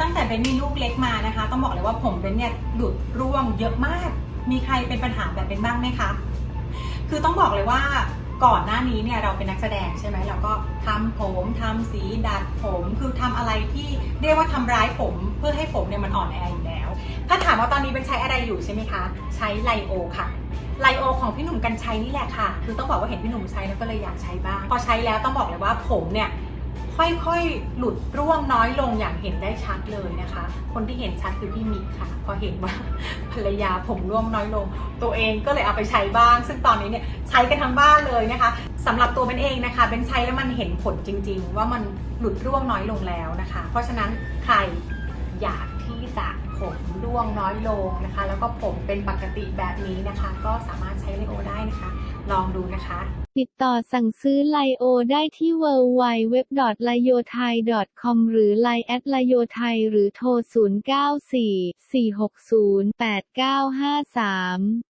ตั้งแต่เบนมีลูกเล็กมานะคะ ต้องบอกเลยว่าผมเบนเนี่ยหลุดร่วงเยอะมาก มีใครเป็นปัญหาแบบเบนบ้างไหมคะ คือต้องบอกเลยว่าก่อนหน้านี้เนี่ยเราเป็นนักแสดงใช่ไหมเราก็ทำผมทำสีดัดผมคือทำอะไรที่เรียกว่าทำร้ายผมเพื่อให้ผมเนี่ยมันอ่อนแออยู่แล้ว ถ้าถามว่าตอนนี้เป็นใช้อะไรอยู่ใช่ไหมคะ ใช้ไลโอค่ะไลโอของพี่หนุ่มกัญชัยนี่แหละค่ะ คือต้องบอกว่าเห็นพี่หนุ่มใช้แล้วก็เลยอยากใช้บ้าง พอใช้แล้วต้องบอกเลยว่าผมเนี่ย ค่อยๆ หลุดร่วงน้อยลงอย่างเห็นได้ชัดเลยนะคะ คนที่เห็นชัดคือพี่มิกค่ะ พอเห็นว่าภรรยาผมร่วงน้อยลง ตัวเองก็เลยเอาไปใช้บ้าง ซึ่งตอนนี้เนี่ยใช้กันทั้งบ้านเลยนะคะสำหรับตัวเป็นเองนะคะ เป็นใช้แล้วมันเห็นผลจริง ๆ ว่ามันหลุดร่วงน้อยลงแล้วนะคะ เพราะฉะนั้นใครอยากที่จะผมร่วงน้อยลงนะคะ แล้วก็ผมเป็นปกติแบบนี้นะคะ ก็สามารถใช้เลโอได้นะคะ ลองดูนะคะ ติดต่อสั่งซื้อไลโอได้ที่ w w w l a y o t h a i c o m หรือ Line แอดไลโยไทยหรือโทร 0944608953